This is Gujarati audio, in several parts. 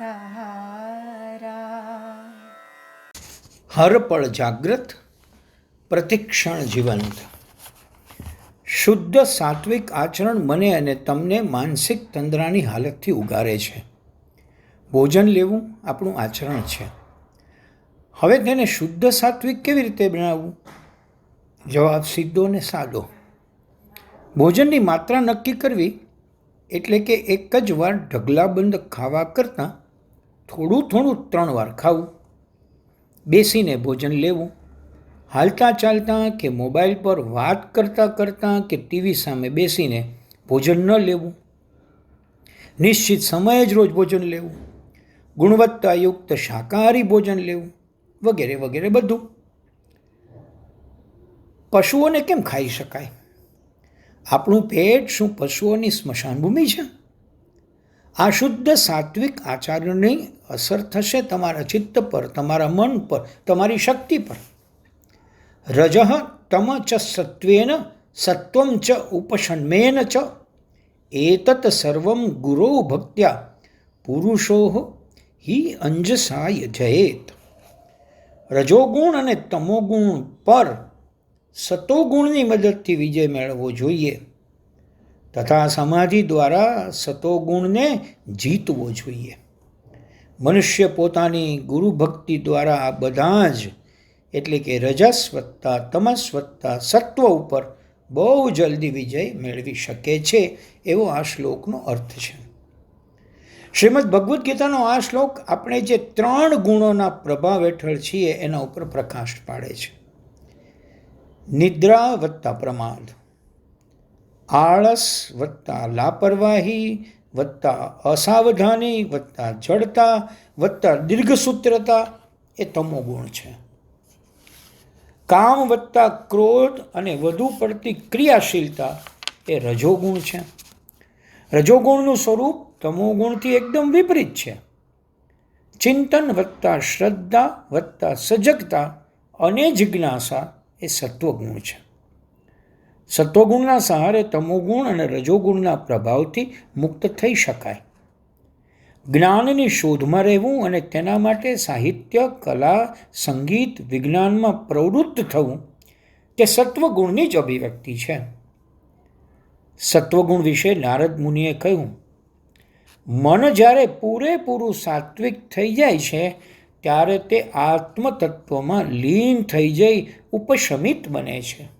સહારા હર પળ જાગ્રત પ્રતિક્ષણ જીવંત શુદ્ધ સાત્વિક આચરણ મને અને તમને માનસિક તંદ્રાની હાલતથી ઉગારે છે। ભોજન લેવું આપણું આચરણ છે। હવે તેને શુદ્ધ સાત્વિક કેવી રીતે બનાવવું? જવાબ સીધો ને સાદો। ભોજનની માત્રા નક્કી કરવી એટલે કે એક જ વાર ઢગલાબંધ ખાવા કરતાં થોડું થોડું ત્રણ વાર ખાવું, બેસીને ભોજન લેવું, હાલતા ચાલતા કે મોબાઈલ પર વાત કરતાં કરતાં કે ટીવી સામે બેસીને ભોજન ન લેવું. નિશ્ચિત સમયે જ રોજ ભોજન લેવું, ગુણવત્તાયુક્ત શાકાહારી ભોજન લેવું, વગેરે વગેરે બધું. પશુઓને કેમ ખાઈ શકાય? આપણું પેટ શું પશુઓની સ્મશાનભૂમિ છે? આ શુદ્ધ સાત્વિક આચાર્યની અસર થશે તમારા ચિત્ત પર, તમારા મન પર, તમારી શક્તિ પર. રજ તમ ચ સત્વેન, સત્વમ ચ ઉપશન્મેન ચ. એતત સર્વમ ગુરો ભક્ત્યા પુરુષો હિ અંજસાય જયેત. રજોગુણ અને તમોગુણ પર સતોગુણની મદદથી વિજય મેળવવો જોઈએ. તથા સમાધિ દ્વારા સતોગુણને જીતવો જોઈએ. મનુષ્ય પોતાની ગુરુ ભક્તિ દ્વારા આ બધા જ, એટલે કે રજસ વત્તા તમસ વત્તા સત્વ ઉપર બહુ જલ્દી વિજય મેળવી શકે છે એવો આ શ્લોકનો અર્થ છે. શ્રીમદ ભગવદ્ ગીતાનો આ શ્લોક આપણે જે ત્રણ ગુણોના પ્રભાવ હેઠળ છીએ એના ઉપર પ્રકાશ પાડે છે. નિદ્રા વત્તા પ્રમાદ. આળસ વત્તા લાપરવાહી, વત્તા અસાવધાની, વત્તા જડતા, વત્તા દીર્ઘસૂત્રતા એ તમો ગુણ છે. કામ વત્તા ક્રોધ અને વધુ પડતી ક્રિયાશીલતા એ રજોગુણ છે. રજોગુણનું સ્વરૂપ તમોગુણથી એકદમ વિપરીત છે. ચિંતન વત્તા શ્રદ્ધા વત્તા સજગતા અને જિજ્ઞાસા એ સત્વગુણ છે. સત્વગુણના સહારે તમોગુણ અને રજોગુણના પ્રભાવથી મુક્ત થઈ શકાય. જ્ઞાનની શોધમાં રહેવું અને તેના માટે સાહિત્ય, કલા, સંગીત, વિજ્ઞાનમાં પ્રવૃત્ત થવું તે સત્વગુણની જ અભિવ્યક્તિ છે. સત્વગુણ વિશે નારદ મુનિએ કહ્યું, મન જ્યારે પૂરેપૂરું સાત્વિક થઈ જાય છે, ત્યારે તે આત્મતત્વમાં લીન થઈ જઈ ઉપશમિત બને છે.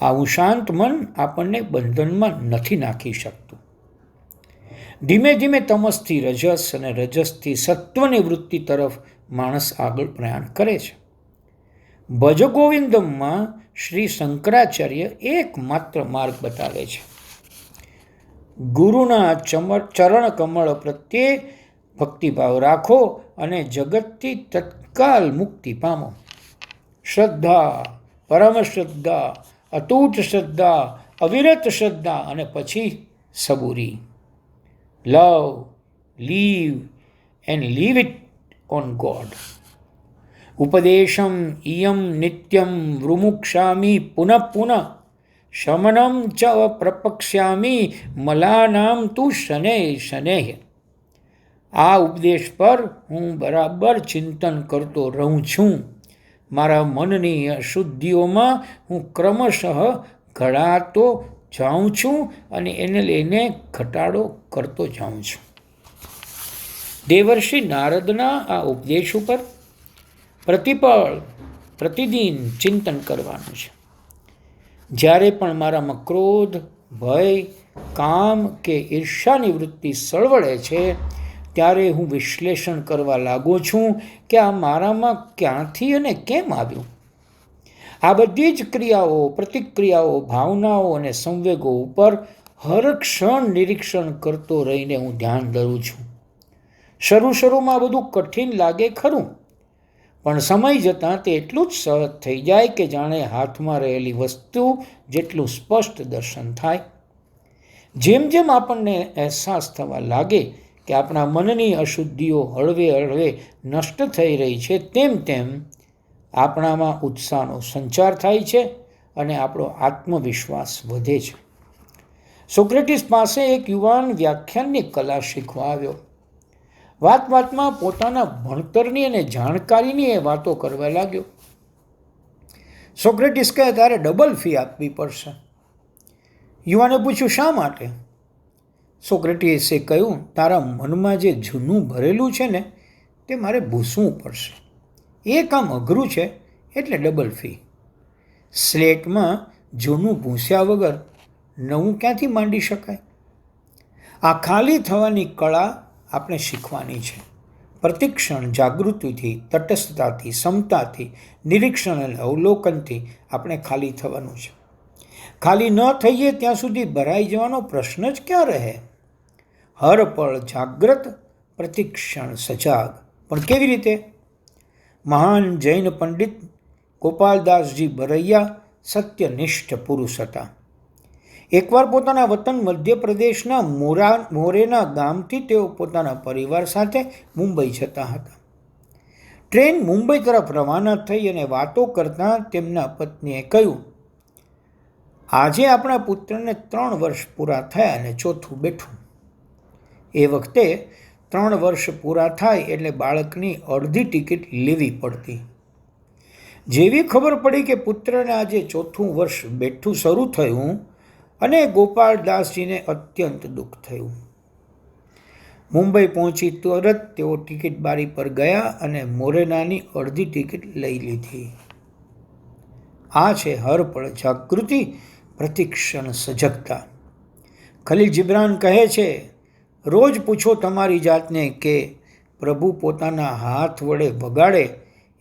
આવું શાંત મન આપણને બંધનમાં નથી નાખી શકતું. ધીમે ધીમે તમસથી રજસ અને રજસથી સત્વની વૃત્તિ તરફ માણસ આગળ પ્રયાણ કરે છે. ભજ ગોવિંદમમાં શ્રી શંકરાચાર્ય એકમાત્ર માર્ગ બતાવે છે. ગુરુના ચમર, ચરણ કમળ પ્રત્યે ભક્તિભાવ રાખો અને જગતથી તત્કાલ મુક્તિ પામો. શ્રદ્ધા, પરમ શ્રદ્ધા અતૂટ શ્રદ્ધા, અવિરત શ્રદ્ધા અને પછી સબૂરી. Love live and leave it on God ઉપદેશમ ઇયમ નિત્યમ વૃમુક્ષામી પુનઃ પુનઃ. શમનમ ચ પ્રપક્ષ્યામી મલાનામ તું શને શનેહ આ ઉપદેશ પર હું બરાબર ચિંતન કરતો રહું છું. મારા મનની અશુદ્ધિઓમાં હું ક્રમશઃ ઘડાતો જાઉં છું અને એને લઈને ઘટાડો કરતો જાઉં છું. દેવર્ષિ નારદના આ ઉપદેશ ઉપર પ્રતિપળ, પ્રતિદિન ચિંતન કરવાનું છે. જ્યારે પણ મારામાં ક્રોધ ભય, કામ કે ઈર્ષાની વૃત્તિ સળવળે છે ત્યારે હું વિશ્લેષણ કરવા લાગુ છું કે આ મારામાં ક્યાંથી અને કેમ આવ્યું? આ બધી જ ક્રિયાઓ, પ્રતિક્રિયાઓ, ભાવનાઓ અને સંવેગો ઉપર હર ક્ષણ નિરીક્ષણ કરતો રહીને હું ધ્યાન ધરું છું. શરૂ શરૂમાં બધું કઠિન લાગે ખરું, પણ સમય જતાં તે એટલું જ સહજ થઈ જાય કે જાણે હાથમાં રહેલી વસ્તુ જેટલું સ્પષ્ટ દર્શન થાય. જેમ જેમ આપણને અહેસાસ થવા લાગે કે આપણા મનની અશુદ્ધિઓ હળવે હળવે નષ્ટ થઈ રહી છે, તેમ તેમ આપણામાં ઉત્સાહનો સંચાર થાય છે અને આપણો આત્મવિશ્વાસ વધે છે. સોક્રેટિસ પાસે એક યુવાન વ્યાખ્યાનની કલા શીખવા આવ્યો. વાત વાતમાં પોતાના ભણતરની અને જાણકારીની એ વાતો કરવા લાગ્યો. સોક્રેટિસ કહે, તારે ડબલ ફી આપવી પડશે. યુવાને પૂછ્યું, શા માટે? સોક્રેટિસે કહ્યું, તારા મનમાં જે જૂનું ભરેલું છે ને, તે મારે ભૂસવું પડશે. એ કામ અઘરું છે એટલે ડબલ ફી સ્લેટમાં જૂનું ભૂસ્યા વગર નવું ક્યાંથી માંડી શકાય? આ ખાલી થવાની કળા આપણે શીખવાની છે. પ્રતિક્ષણ જાગૃતિથી, તટસ્થતાથી, સમતાથી, નિરીક્ષણ અને અવલોકનથી આપણે ખાલી થવાનું છે. ખાલી ન થઈએ ત્યાં સુધી ભરાઈ જવાનો પ્રશ્ન જ ક્યાં રહે? હર પળ જાગ્રત પ્રતિક્ષણ સજાગ. પણ કેવી રીતે? મહાન જૈન પંડિત ગોપાલદાસજી બરૈયા સત્યનિષ્ઠ પુરુષ હતા. એકવાર પોતાના વતન મધ્યપ્રદેશના મોરા, મોરેના ગામથી તેઓ પોતાના પરિવાર સાથે મુંબઈ જતા હતા. ટ્રેન મુંબઈ તરફ રવાના થઈ અને વાતો કરતાં તેમના પત્નીએ કહ્યું, આજે આપણા પુત્રને ત્રણ વર્ષ પૂરા થયા અને ચોથું બેઠું. એ વખતે ત્રણ વર્ષ પૂરા થાય એટલે બાળકની અડધી ટિકિટ લેવી પડતી. જેવી ખબર પડી કે પુત્રને આજે ચોથું વર્ષ બેઠું શરૂ થયું અને ગોપાળદાસજીને અત્યંત દુઃખ થયું. મુંબઈ પહોંચી તરત તેઓ ટિકિટ બારી પર ગયા અને મોરેનાની અડધી ટિકિટ લઈ લીધી. આ છે હરપળ જાગૃતિ, પ્રતિક્ષણ સજગતા. ખલીલ જિબ્રાન કહે છે રોજ પૂછો તમારી જાતને કે પ્રભુ પોતાના હાથ વડે વગાડે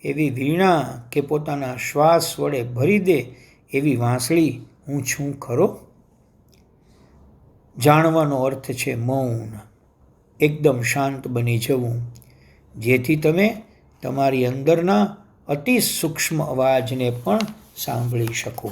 એવી વીણા કે પોતાના શ્વાસ વડે ભરી દે એવી વાંસળી હું છું ખરો? જાણવાનો અર્થ છે મૌન. એકદમ શાંત બની જવું. જેથી તમે તમારી અંદરના અતિ સૂક્ષ્મ અવાજને પણ સાંભળી શકો.